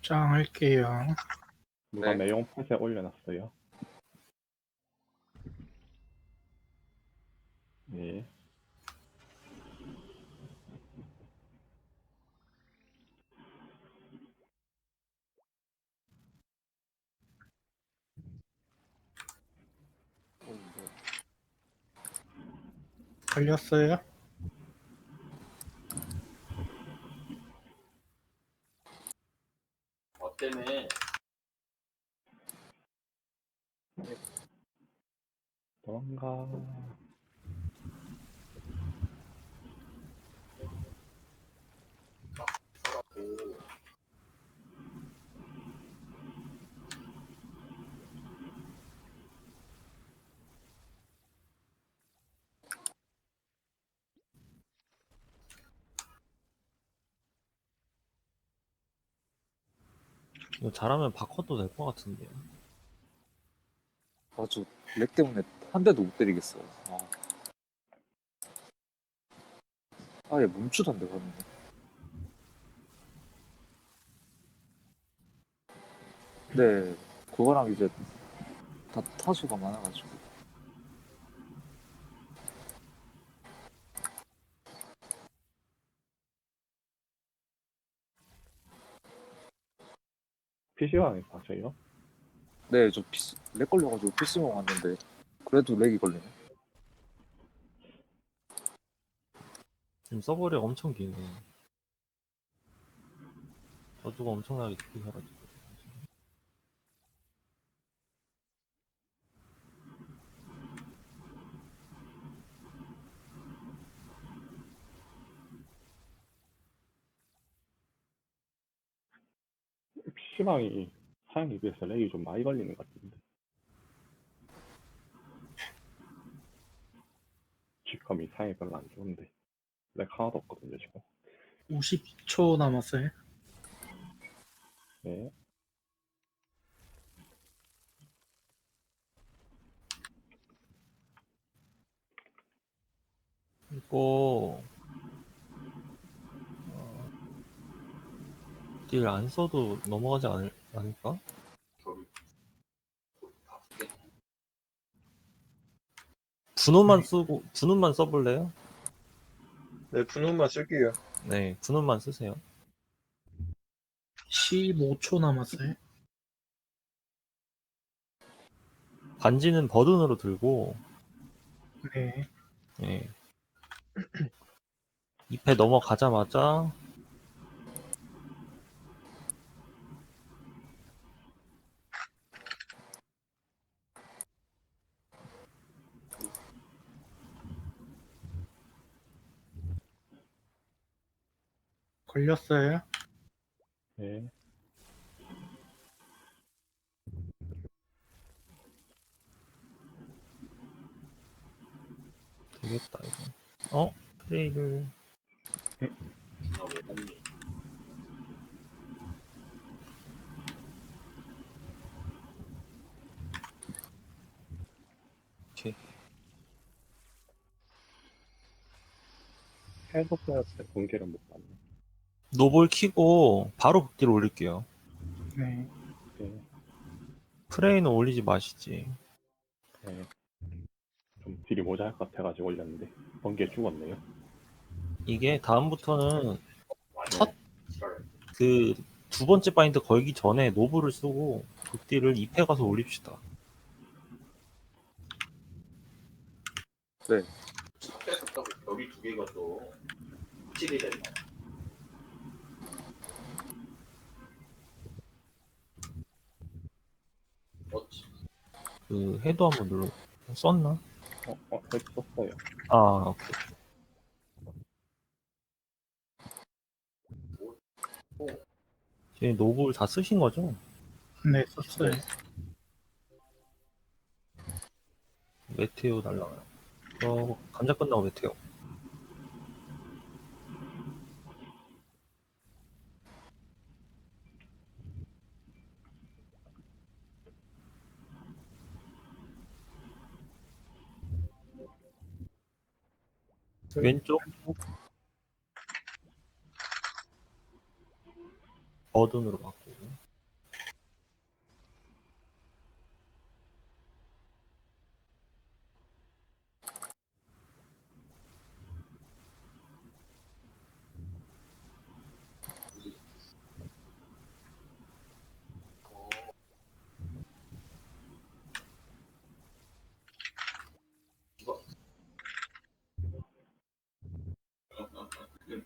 입장할게요. 누가 네. 내용 팟에 올려놨어요. 예. 걸렸어요? 어때네? 도망가. 이거 잘하면 바꿔도 될 것 같은데요. 아주 렉 때문에 한 대도 못 때리겠어. 아. 아예 멈추던데 가는데. 네, 그거랑 이제 다 타수가 많아가지고. PC방에 가세요? 네, 저 PC, 렉 걸려가지고 PC방 왔는데 그래도 렉이 걸리네. 지금 서버리 엄청 기네. 저주가 엄청나게 깊게 살아지고. PC방이 사양에 비해서 렉이 좀 많이 걸리는 것 같은데. 직감이 사양이 별로 안 좋은데. 렉 하나도 없거든요, 지금. 50초 남았어요. 네. 이거 딜 안 써도 넘어가지 않을, 않을까? 분호만 쓰고 분호만 써볼래요? 네, 분홍만 쓸게요. 네, 분호만 쓰세요. 15초 남았어요. 반지는 버든으로 들고 네. 예. 2패 넘어가자마자 걸렸어요? 네. 되겠다 이거. 어? 플레이를 해독되었을 때 공개를 못 받네. 노볼 키고 바로 극딜 올릴게요. 네. 네. 프레이는 올리지 마시지. 네. 좀 딜이 모자랄 것 같아가지고 올렸는데. 번개 죽었네요. 이게 다음부터는 첫 그 두 번째 바인드 걸기 전에 노브를 쓰고 극딜을 2패 가서 올립시다. 네, 앞에서부터 벽이 두 개가 또 칠이 됐네. 그 해도 한번 눌러. 썼나? 어, 어, 했었어요. 아, 오케이. 제 노블 다 쓰신 거죠? 네, 썼어요. 메테오 날라가요. 어, 감자 끝나고 메테오. 왼쪽. 버든으로 바꾸고.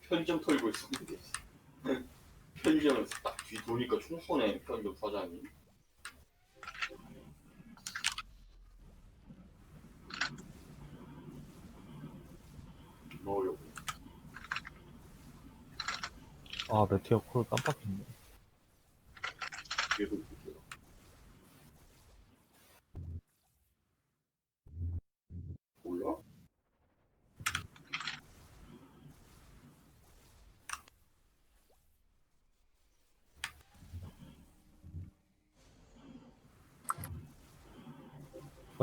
편의점 털고 있었는데. 편의점에서 딱 뒤 도니까 총 쏘네 편의점 사장이. 넣으려고. 아, 메테오 콜 깜빡했네. 뒤에도 있고요. 몰라?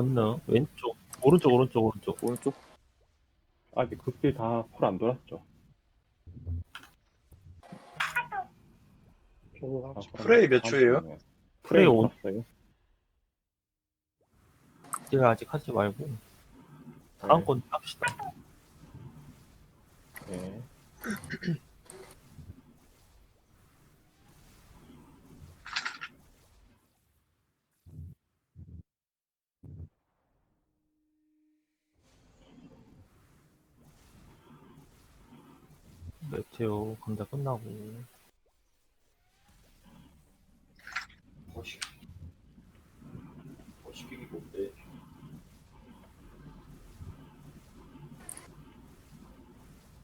건너, 왼쪽, 오른쪽, 오른쪽, 오른쪽. 오른쪽 아직 극딜 다풀 안 돌았죠. 아, 프레이 몇 초예요? 프레이 온, 돌았어요. 딜 아직 하지 말고, 다음 네. 건 합시다. 네. 메테오 감자 끝나고. 거시기 거시기 뭔데?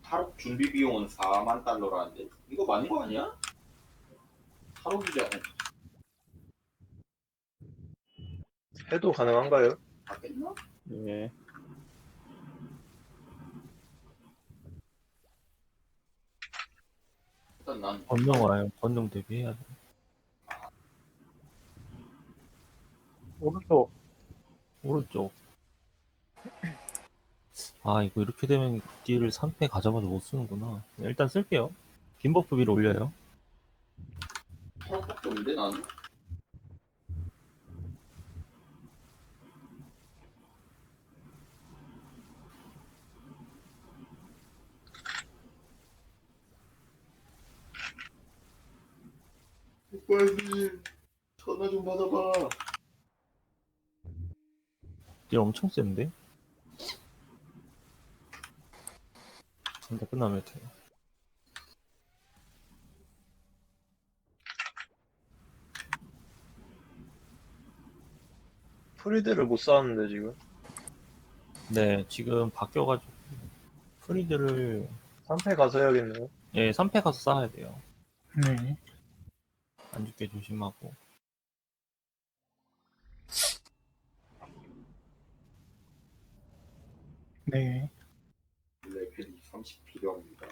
탈옥 준비 비용은 4만 달러라는데 이거 맞는 거 아니야? 탈옥이잖아 해도 가능한가요? 맞겠나? 네. 일단 난 건능 와요. 건능 대비해야 돼. 오른쪽. 오른쪽. 아, 이거 이렇게 되면 딜을 3패 가자마자 못 쓰는구나. 일단 쓸게요. 긴 버프 위로 올려요. 탈옥밖에 없는데 나 전화 좀 받아봐 딜 엄청 센데? 근데 끝나면 돼요. 프리드를 못 쌓았는데 지금. 네, 지금 바뀌어가지고 프리드를 3패 가서 해야겠네요. 예, 3패 가서 쌓아야 돼요. 네. 안 죽게 조심하고. 네. 레벨이 30 필요합니다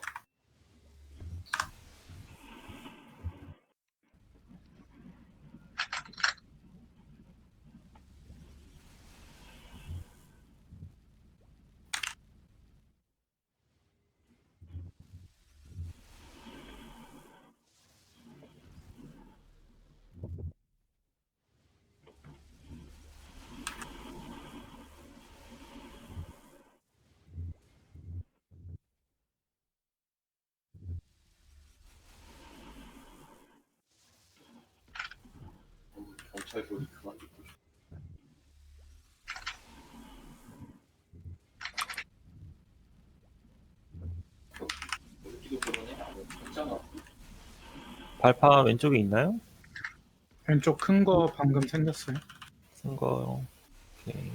음, 경찰 소리 그만 듣고 싶어 발파 왼쪽에 있나요? 왼쪽 큰 거 방금 생겼어요. 쓴 거. 오케이.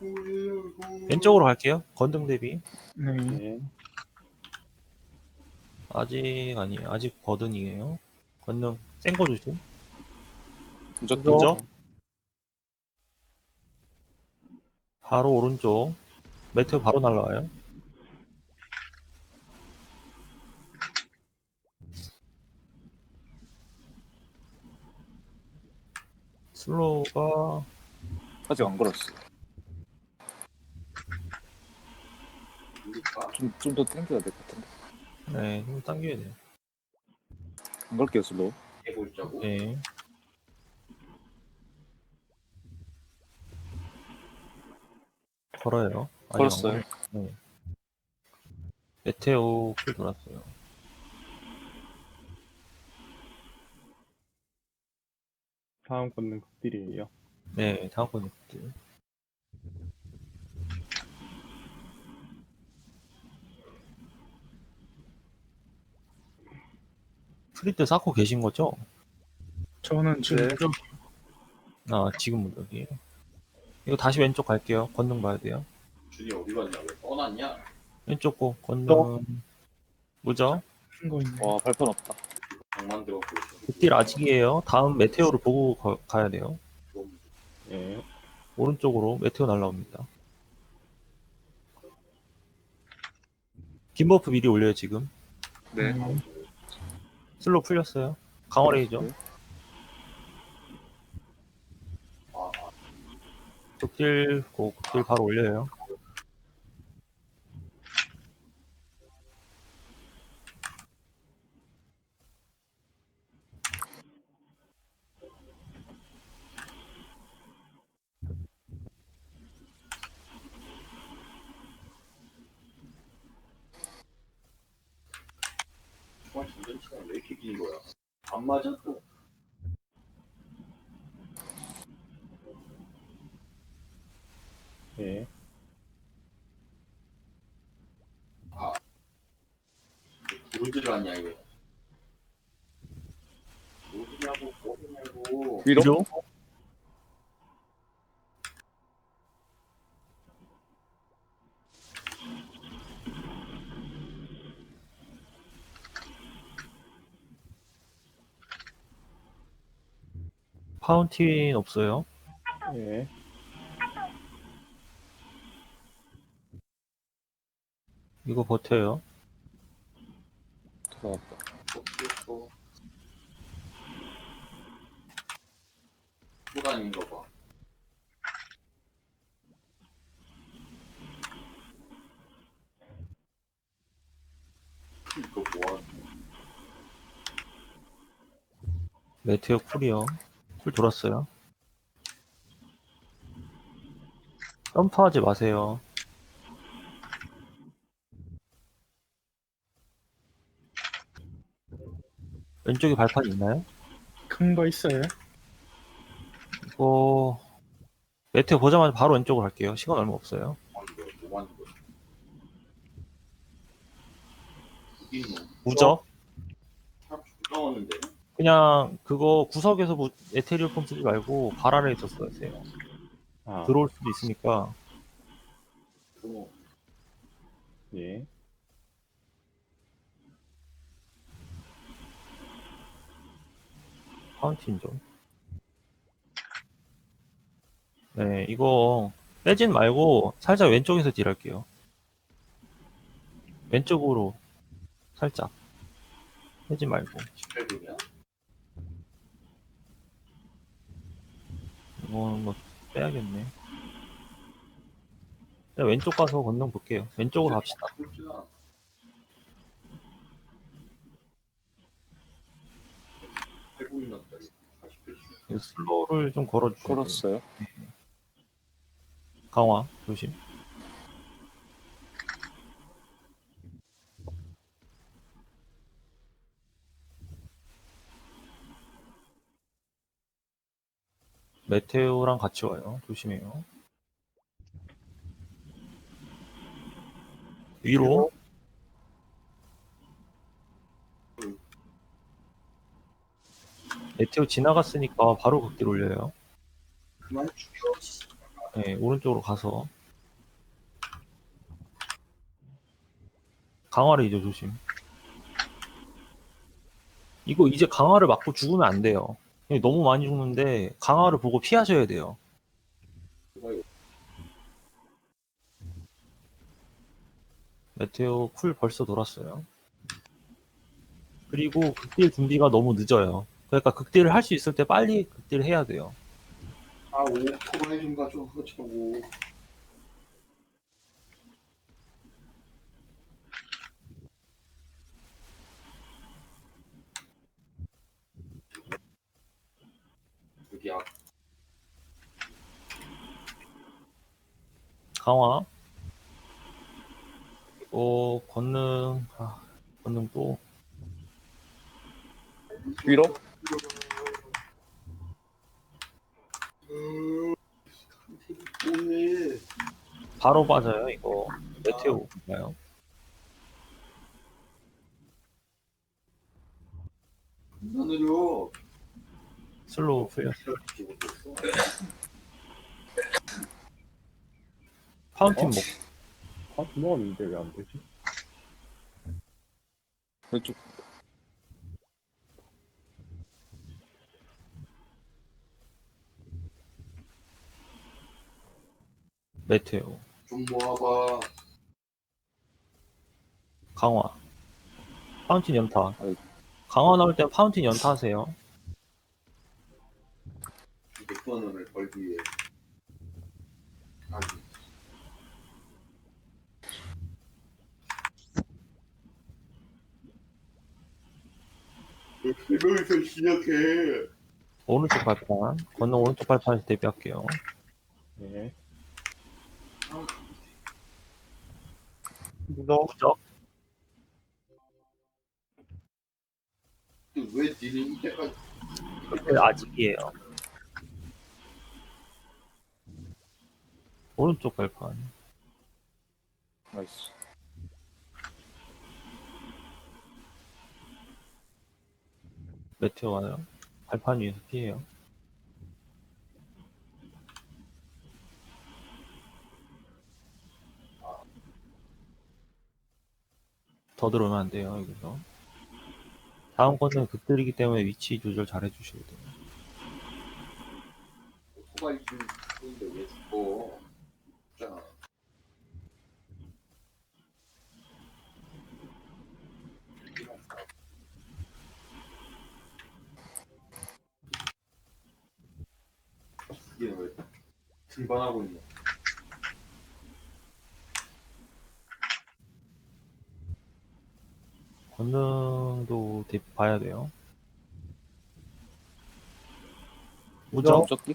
왼쪽 왼쪽으로 갈게요. 건등 대비. 네. 네. 아직 아니 아직 버든이에요. 건능 센거 조심. 무적 그죠? 바로 오른쪽. 메테오 바로 날라와요. 슬로우가 아직 안 걸었어? 좀좀 더 당겨야 될 것 같은데 네, 좀 당겨야 돼요. 안 걸게요 슬로우 해보자고. 네. 걸어요. 아직 안 걸었어요. 걸어요. 네. 메테오 풀 돌았어요. 다음 걷는 극딜이에요. 네, 다음 건들 프리트 쌓고 계신 거죠? 저는 지금 네. 아, 지금 무적이에요. 이거 다시 왼쪽 갈게요. 건능 봐야 돼요. 준이 어디 갔냐? 왜 떠났냐? 왼쪽 고 건능 무적. 큰거 있네. 와 발판 없다. 장만 들어고 있어. 극딜 아직이에요. 다음 메테오를 보고 거- 가야 돼요. 좀 예. 오른쪽으로 메테오 날라옵니다. 긴 버프 미리 올려요 지금. 네. 음, 슬로 풀렸어요. 강화레이죠. 아, 극딜 고 극딜 바로 올려요. 안 맞아 또. 예. 불을 들어갔냐 이거? 뭐냐고 뭐냐고. 위로? 위로? 파운틴 없어요. 예. 이거 버텨요. 또 다니는 거 봐. 이거 뭐야? 메테오 쿨이요. 쿨 돌았어요. 점프하지 마세요. 왼쪽에 발판 있나요? 큰 거 있어요. 이거 메테오 보자마자 바로 왼쪽으로 갈게요. 시간 얼마 없어요. 무적. 그냥 그거 구석에서 뭐 에테리얼 폼 쓰지 말고 발 아래에 있었어야 돼요. 아. 들어올 수도 있으니까 뭐 예. 파운틴 좀. 네, 이거 빼진 말고 살짝 왼쪽에서 딜할게요. 왼쪽으로 살짝 빼지 말고 18분이야? 이거는 뭐 빼야겠네. 왼쪽 가서 건능 볼게요. 왼쪽으로 갑시다. 진짜. 팔분 이 났다. 40분. 이거 슬로우를 좀 걸어주세요. 걸었어요. 강화 조심. 메테오랑 같이 와요. 조심해요. 위로. 메테오 지나갔으니까 바로 극딜 올려요. 그만 죽여. 씨. 네, 오른쪽으로 가서 강화를 이제 조심. 이거 이제 강화를 맞고 죽으면 안 돼요. 너무 많이 죽는데 강화를 보고 피하셔야 돼요. 메테오 쿨 벌써 돌았어요. 그리고 극딜 준비가 너무 늦어요. 그러니까 극딜을 할 수 있을 때 빨리 극딜 해야 돼요. 아, 5% 해준 가져. 저거. 약. 강화. 어, 권능, 아, 권능 또. 위로? 오늘 바로 빠져요, 이거. 메테오 볼까요? 눈으로 슬로우 풀렸어. 파운틴 어? 먹, 아, 넣었는데 왜 안 되지? 왼쪽. 메테오. 좀 모아봐. 강화. 파운틴 연타. 강화 나올 땐 파운틴 연타 하세요. 200만 원을 벌기 위해. 아니. 여기서 시작해. 오른쪽 발판. 권능 오른쪽 발판에서 대비할게요. 네. 무적. 무적. 왜 니는 이때까지 그때 아직이에요. 오른쪽 발판. 나이스. 메테오 와요. 발판 위에서 피해요. 더 들어오면 안 돼요, 여기서. 다음 거는 극들이기 때문에 위치 조절 잘 해주셔야 돼요. 오토바이 좀 쓰는데 왜 죽어? 자. 이게 왜 등반하고 있냐? 권능도 대- 봐야 돼요. 무적. 무적기?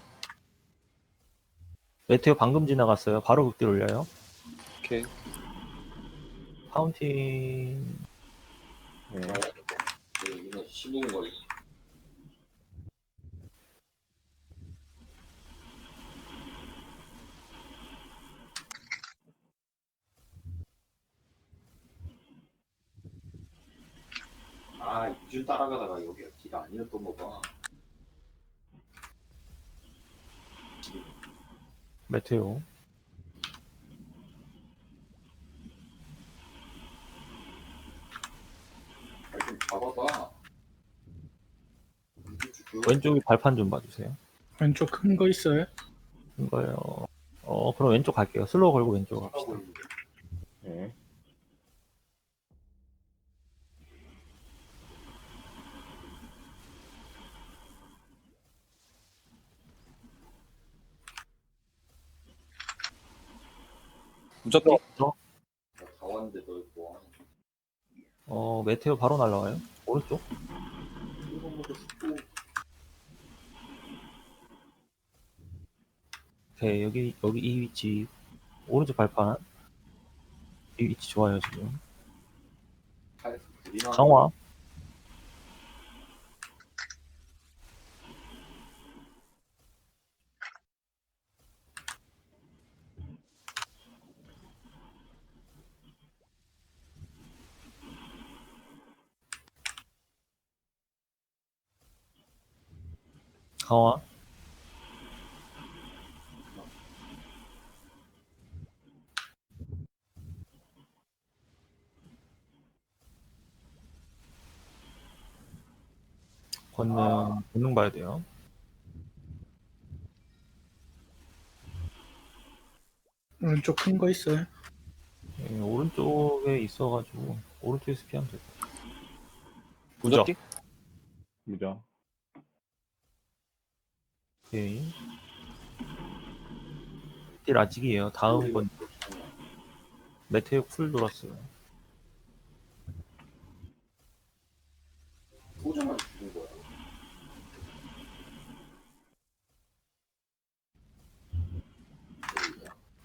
메테오 방금 지나갔어요. 바로 극딜 올려요. 오케이. 파운틴 네. 여기는 15분 걸리. 아, 이준 따라가다가 여기가 길 아니었던 거 봐. 메테오. 아, 좀 잡아봐. 왼쪽이 발판 좀 봐주세요. 왼쪽 큰 거 있어요? 이거요. 어, 그럼 왼쪽 갈게요. 슬로우 걸고 왼쪽 갑시다. 하고 있는데. 네. 무적기? 다 왔는데 너 있고. 어, 메테오 바로 날라와요. 오른쪽. 오케이, 여기, 여기 이 위치. 오른쪽 발판. 이 위치 좋아요, 지금. 강화. 강화. 권능, 권능 봐야 돼요. 왼쪽 큰 거 있어요? 예, 오른쪽에 있어가지고, 오른쪽에서 피하면 될 것 같아요. 무적. 무자. 오케이. 딜 아직이에요. 다음 건 메테오 쿨 돌았어요.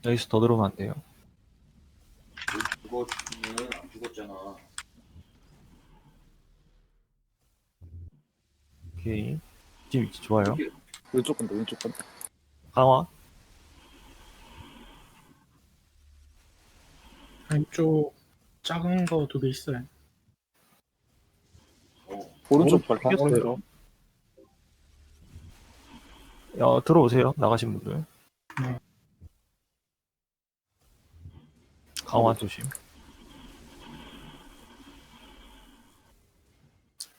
여기서 더 들어오면 안 돼요. 죽었, 안 죽었잖아. 오케이. 지금 위치 좋아요. 왼쪽 간다 왼쪽 간다 강화. 왼쪽 작은 거 두 개 있어요. 어, 오른쪽 발판 튀겼어요. 어, 들어오세요. 나가신 분들. 네. 강화 조심.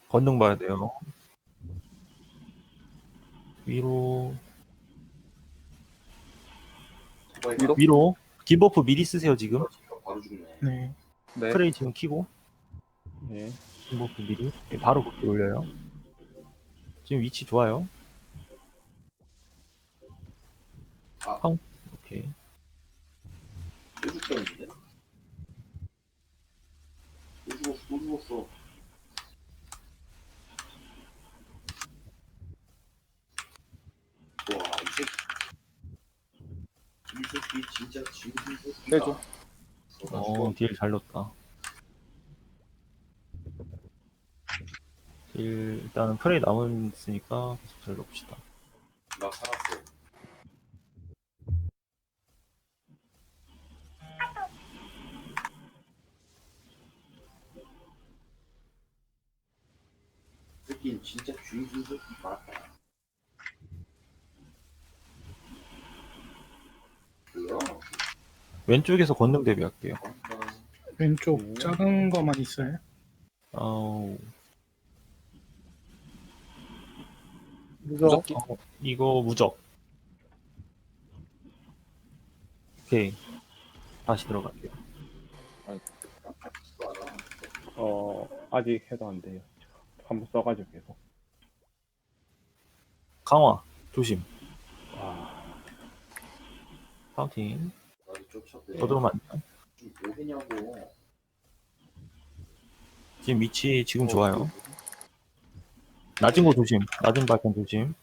건능 봐야 돼요. 위로, 도바이 위로? 위로. 기버프 미리 쓰세요, 지금. 바로 죽네. 네. 네 프레이 지금 키고. 네. 기버프 미리. 네, 바로 그렇게 올려요. 지금 위치 좋아요. 아. 팡. 오케이. 또 죽겠는데? 또 죽었어, 또 죽었어. 와, 이 새끼. 이 새끼 진짜 새끼다. 해줘. 어, 딜잘 넣었다. 딜, 일단은 프레이 남았으니까 계속 잘 넣읍시다. 나 살았어. 새끼는 진짜 주인공 새끼 맞다. 뭐야? 왼쪽에서 권능 대비할게요. 아, 왼쪽 음. 작은 거만 있어요. 아우, 무적 어, 이거 무적. 오케이. 다시 들어갈게요. 어, 아직 해도 안 돼요. 한번 써가지고 계속. 강화, 조심. 아, 파운틴. 들어오면 안 돼요. 지금 위치 지금 어, 좋아요. 낮은 거 조심. 낮은 발판 조심.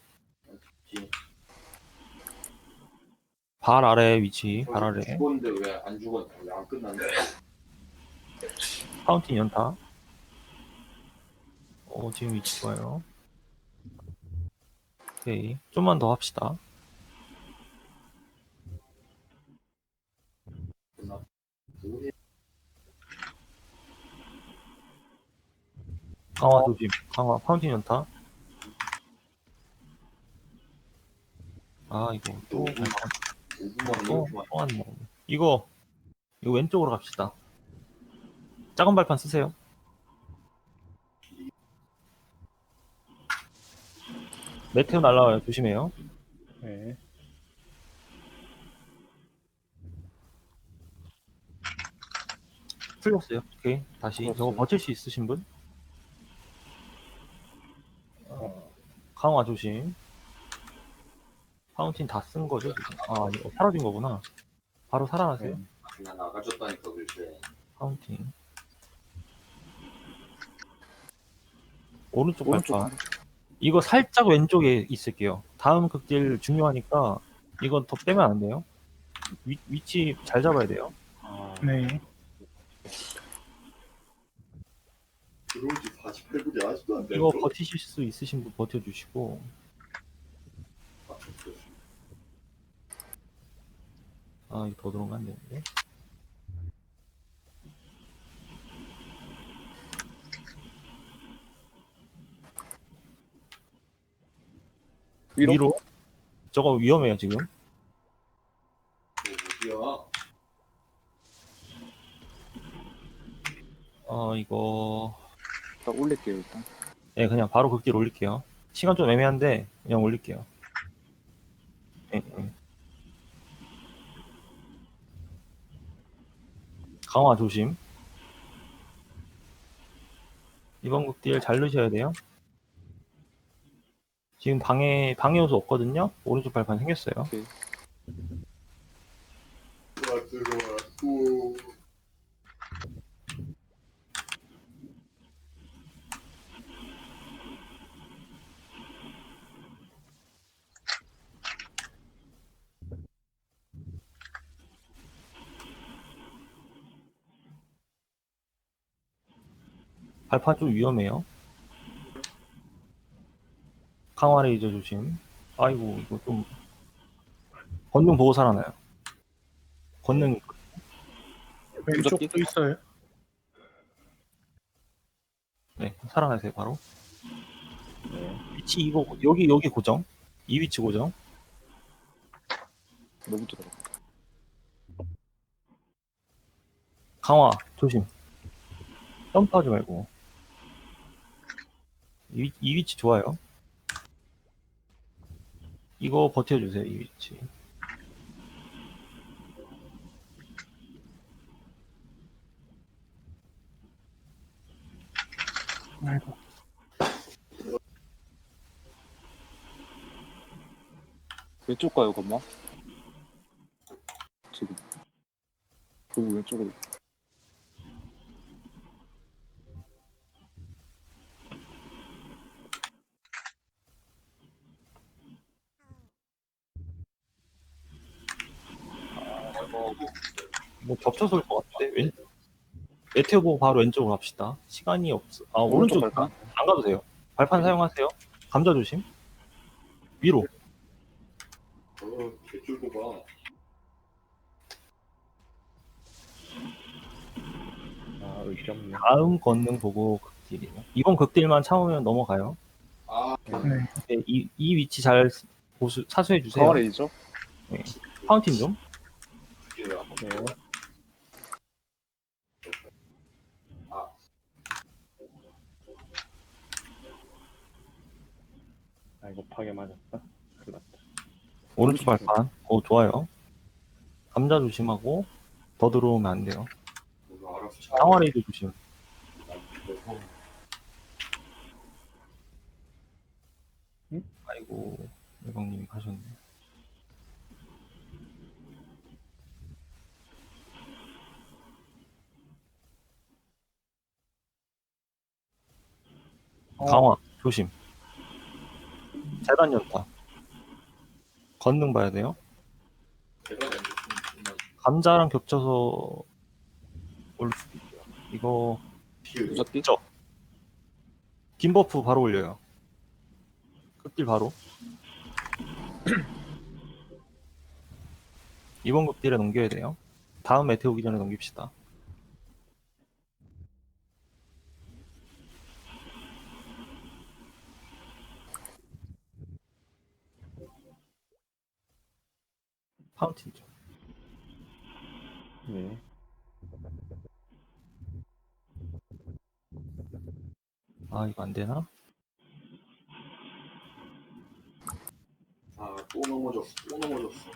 발 아래 위치, 발 아래. 죽었는데 왜 안 죽었냐? 왜안 끝났냐? 파운틴 연타. 어, 지금 위치 좋아요. 오케이. 좀만 더 합시다. 뭐해? 강화 조심. 강화 파운틴 연타. 아, 이거 또, 5분만 또, 이렇게 또안 나오네. 이거, 이거 왼쪽으로 갑시다. 작은 발판 쓰세요. 메테오 날라와요. 조심해요. 풀렸어요. 오케이. 다시. 저거. 버틸 수 있으신 분? 어, 강화 조심. 파운틴 다 쓴 거죠? 지금? 아, 이거 사라진 거구나. 바로 살아나세요. 네. 나 나가줬다니까 글쎄. 파운틴. 오른쪽 오른쪽. 이거 살짝 왼쪽에 있을게요. 다음 극딜 중요하니까 이건 더 빼면 안 돼요. 위, 위치 잘 잡아야 돼요. 아, 네. 들어온 지 48분이 아직도 안 이거 됐어. 버티실 수 있으신 분 버텨주시고 아 이거 더 들어오면 안 되는데 위로? 위로 저거 위험해요 지금 어디야? 어 이거 딱 올릴게요 일단. 예 그냥 바로 극딜 올릴게요. 시간 좀 애매한데 그냥 올릴게요. 예, 예. 강화 조심. 이번 극딜 잘 넣으셔야 돼요. 지금 방해 방해 요소 없거든요? 오른쪽 발판 생겼어요. 들어와 들어와. 오. 발판 좀 위험해요. 강화 레이저 조심. 아이고 이거 좀 권능 보고 살아나요. 권능 왼쪽도 있어요. 네 살아나세요 바로. 네. 위치 이거 여기 여기 고정. 이 위치 고정. 너무 들어가. 강화 조심. 점프하지 말고. 이, 위- 이 위치 좋아요. 이거 버텨주세요 이 위치. 아이고. 왼쪽 가요, 건마? 지금. 그 왼쪽으로. 겹쳐서 올 것 같은데 왼 메테오 보고 바로 왼쪽으로 갑시다 시간이 없어 아 오른쪽 발판? 안 가도 돼요 발판 사용하세요 감자 조심 위로 어, 개줄고 봐. 아 의지 없네. 다음 권능 보고 극딜이에요 이번 극딜만 참으면 넘어가요 아, 네. 네, 이, 이 위치 잘 보수, 사수해 주세요 강화 레이저? 파운틴 좀. 네. 아 파괴 맞았다. 큰일 났다. 오른쪽 발판 오 좋아요 감자 조심하고 더 들어오면 안 돼요. 강화레이드 조심 아이고 예방님이 가셨네 강화 조심 재단 연타 건능 봐야 돼요? 감자랑 겹쳐서 올 수도 있고요. 이거. 무섭게? 긴 버프 바로 올려요. 극딜 바로. 이번 극딜에 넘겨야 돼요. 다음 메테오 오기 전에 넘깁시다 파운틴 좀 네. 아 이거 안 되나? 아, 또 넘어졌어. 또 넘어졌어.